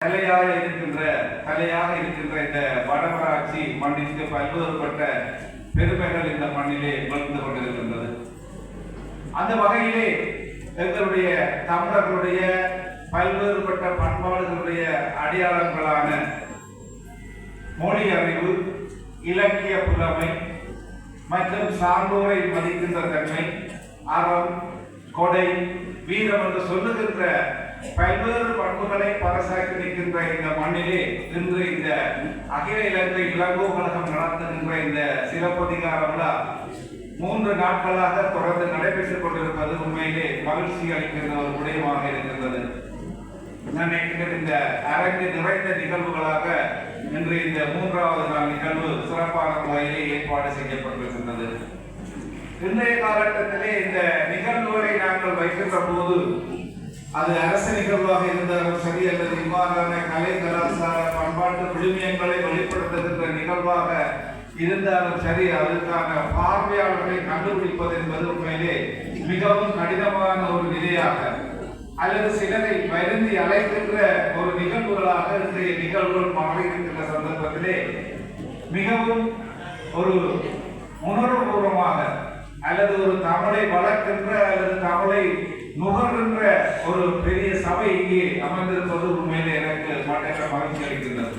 தலையாக இருக்கின்ற தலையாக இருக்கின்ற இந்த வடமராட்சி மண்ணிற்கு பல்வேறுபட்ட பெருமைகள் இந்த மண்ணிலே வளர்ந்து கொண்டிருக்கின்றது. அந்த வகையிலே எங்களுடைய தமிழர்களுடைய பல்வேறுபட்ட பண்பாடுகளுடைய அடையாளங்களான மொழி அறிவு இலக்கிய புலமை மற்றும் சான்றோரை மதிக்கின்ற தன்மை அறம் கொடை வீரம் என்று சொல்லுகின்ற பல்வேறு பண்புகளை பரசாக்கி நிற்கின்ற இந்த மண்ணிலே இன்று இந்த அகில இலங்கை இளங்கோ கழகம் நடத்துகின்ற இந்த சிறப்பதிகார விழா மூன்று நாட்களாக தொடர்ந்து நடைபெற்றுக் கொண்டிருப்பது உண்மையிலே மகிழ்ச்சி அளிக்கின்ற ஒரு விடயமாக இருக்கின்றது. நான் இந்த அரங்கு நிறைந்த நிகழ்வுகளாக இன்று இந்த மூன்றாவது நாள் நிகழ்வு சிறப்பான முறையிலே ஏற்பாடு செய்யப்பட்டிருக்கின்றது. இன்றைய காலகட்டத்திலே இந்த நிகழ்வுகளை நாங்கள் வைக்கின்ற போது அது அரசு நிகழ்வாக இருந்தாலும் சரி அல்லது இவ்வாறான கலை கலாச்சார பண்பாட்டு விழுமியங்களை வெளிப்படுத்துகின்ற நிகழ்வாக இருந்தாலும் சரி அதற்கான பார்வையாளர்களை கண்டுபிடிப்பது என்பது உண்மையிலே மிகவும் கடினமான ஒரு நிலையாக அல்லது சிலரை வருந்தி அழைக்கின்ற ஒரு நிகழ்வுகளாக இன்றைய நிகழ்வுகள் மாறியிருக்கின்ற சந்தர்ப்பத்திலே மிகவும் ஒரு உணர்வுபூர்வமாக அல்லது ஒரு தமிழை வளர்க்கின்ற அல்லது தமிழை நுகர் என்ற ஒரு பெரிய சபை இங்கே அமர்ந்திருப்பது உண்மையிலே எனக்கு மற்ற மகிழ்ச்சி அளிக்கின்றது.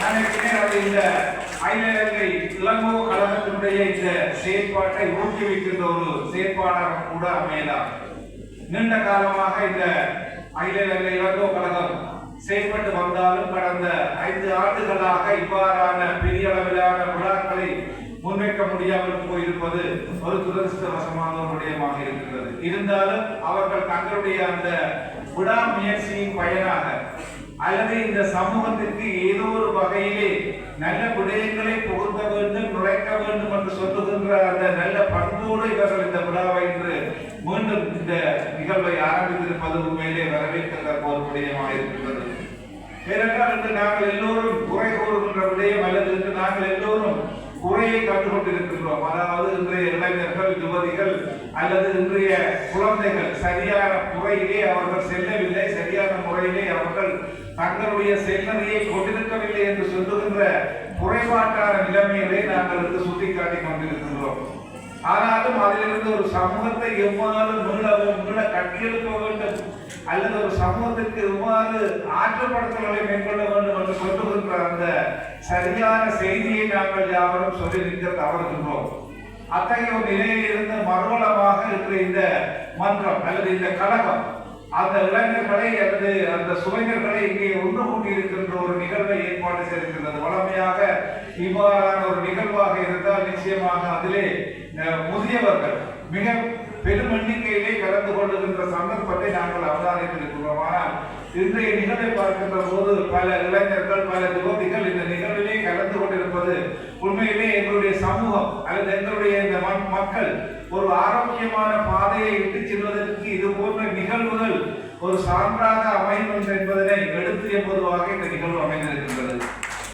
நான் நினைக்கிறேன் இந்த அகில இலங்கை இளங்கோ கழகத்தினுடைய இந்த செயற்பாட்டை ஊக்குவிக்கின்ற ஒரு செயற்பாடாக கூட அமையலாம். நீண்ட காலமாக இந்த அகில இலங்கை இளங்கோ கழகம் செயல்பட்டு வந்தாலும் கடந்த ஐந்து ஆண்டுகளாக இவ்வாறான பெரிய அளவிலான விழாக்களை முன்வைக்க முடியாமல் போயிருப்பது ஒரு துரதிருஷ்டவசமான ஒரு விடயமாக இருக்கிறது. இருந்தாலும் அவர்கள் தங்களுடைய அந்த விடாமுயற்சியின் பயனாக அல்லது இந்த சமூகத்திற்கு ஏதோ ஒரு வகையிலே நல்ல விடயங்களை புகுத்த வேண்டும் நுழைக்க வேண்டும் என்று சொல்லுகின்ற அந்த நல்ல பண்போடு இவர்கள் இந்த விழாவை என்று மீண்டும் இந்த நிகழ்வை ஆரம்பித்திருப்பது உண்மையிலே வரவேற்கத்தக்க ஒரு விடயமாக இருக்கின்றது. ஏனென்றால் இன்று நாங்கள் எல்லோரும் குறை கூறுகின்ற விடயம் அல்லது இன்று நாங்கள் எல்லோரும் குறையை கண்டுகொண்டிருக்கின்றோம் அதாவது இன்றைய இளைஞர்கள் யுவதிகள் அல்லது இன்றைய குழந்தைகள் சரியான முறையிலே அவர்கள் செல்லவில்லை சரியான முறையிலே அவர்கள் தங்களுடைய செல்லறையை கொண்டிருக்கவில்லை என்று சொல்லுகின்ற குறைபாட்டான நிலைமைகளை நாங்கள் இருந்து சுட்டிக்காட்டிக் கொண்டிருக்கின்றோம். ஆனாலும் அதிலிருந்து ஒரு சமூகத்தை எவ்வாறு மீளவும் மீள கட்டியெழுப்ப வேண்டும் அல்லது ஒரு சமூகத்திற்கு எவ்வாறு ஆற்றுப்படுத்தல்களை மேற்கொள்ள வேண்டும் சரியான செய்தியை நாங்கள் யாவரும் சொல்லி நிற்க தவறுகின்றோம் அத்தகைய ஒரு நிலையில் இருந்து மறுவளமாக இருக்கிற இந்த மன்றம் அல்லது இந்த கழகம் அந்த இளைஞர்களை அல்லது அந்த சுவைஞர்களை இங்கே ஒன்று கூட்டியிருக்கின்ற ஒரு நிகழ்வை ஏற்பாடு செய்திருக்கின்றது. வளமையாக இவ்வாறான ஒரு நிகழ்வாக இருந்தால் நிச்சயமாக அதிலே அஹ், முதியவர்கள் மிக பெரும் எண்ணிக்கையிலே கலந்து கொள்ளுகின்ற சந்தர்ப்பத்தை நாங்கள் அவதானித்திருக்கிறோம். இன்றைய நிகழ்வை பார்க்கின்ற போது பல இளைஞர்கள் பல யுவதிகள் இந்த நிகழ்விலே கலந்து கொண்டிருப்பது உண்மையிலே எங்களுடைய சமூகம் அல்லது எங்களுடைய இந்த மண்- மக்கள் ஒரு ஆரோக்கியமான பாதையை இட்டு செல்வதற்கு இது போன்ற நிகழ்வுகள் ஒரு சான்றாக அமையும் என்பதனை எடுத்து என்பதுவாக இந்த நிகழ்வு அமைந்திருக்கின்றது.